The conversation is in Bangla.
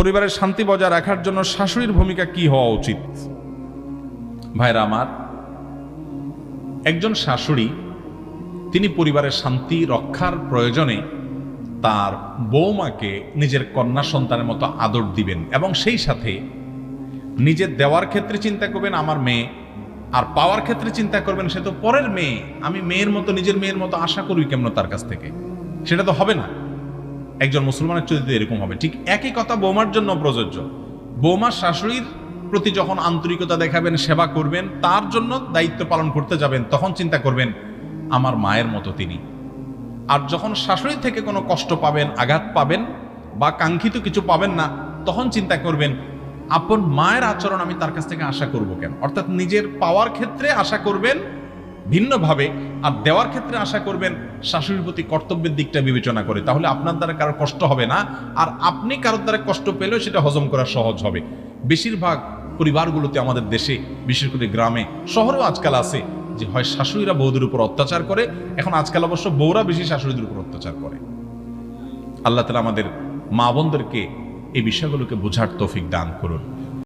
পরিবারের শান্তি বজায় রাখার জন্য শাশুড়ির ভূমিকা কি হওয়া উচিত? ভাইরা আমার, একজন শাশুড়ি, তিনি পরিবারের শান্তি রক্ষার প্রয়োজনে তার বৌমাকে নিজের কন্যা সন্তানের মতো আদর দিবেন এবং সেই সাথে নিজের দেওয়ার ক্ষেত্রে চিন্তা করবেন, আমার মেয়ে, আর পাওয়ার ক্ষেত্রে চিন্তা করবেন, সে তো পরের মেয়ে, আমি মেয়ের মতো, নিজের মেয়ের মতো আশা করি কেমন তার কাছ থেকে? সেটা তো হবে না। একজন মুসলমানের চরিত্র এরকম হবে। ঠিক একই কথা বৌমার জন্য প্রযোজ্য। বৌমার শাশুড়ির প্রতি যখন আন্তরিকতা দেখাবেন, সেবা করবেন, তার জন্য দায়িত্ব পালন করতে যাবেন, তখন চিন্তা করবেন, আমার মায়ের মতো তিনি। আর যখন শাশুড়ি থেকে কোনো কষ্ট পাবেন, আঘাত পাবেন বা কাঙ্ক্ষিত কিছু পাবেন না, তখন চিন্তা করবেন, আপন মায়ের আচরণ আমি তার কাছ থেকে আশা করব কেন? অর্থাৎ নিজের পাওয়ার ক্ষেত্রে আশা করবেন ভিন্নভাবে আর দেওয়ার ক্ষেত্রে আশা করবেন শাশুড়ির প্রতি কর্তব্যের দিকটা বিবেচনা করে। তাহলে আপনার দ্বারা কারও কষ্ট হবে না, আর আপনি কারোর দ্বারা কষ্ট পেলেও সেটা হজম করা সহজ হবে। বেশিরভাগ পরিবারগুলোতে আমাদের দেশে, বিশেষ করে গ্রামে, শহরেও আজকাল আছে যে হয় শাশুড়িরা বৌদের উপর অত্যাচার করে, এখন আজকাল অবশ্য বউরা বেশি শাশুড়িদের উপর অত্যাচার করে। আল্লাহ তালা আমাদের মা বোনদেরকে এই বিষয়গুলোকে বোঝার তৌফিক দান করুন।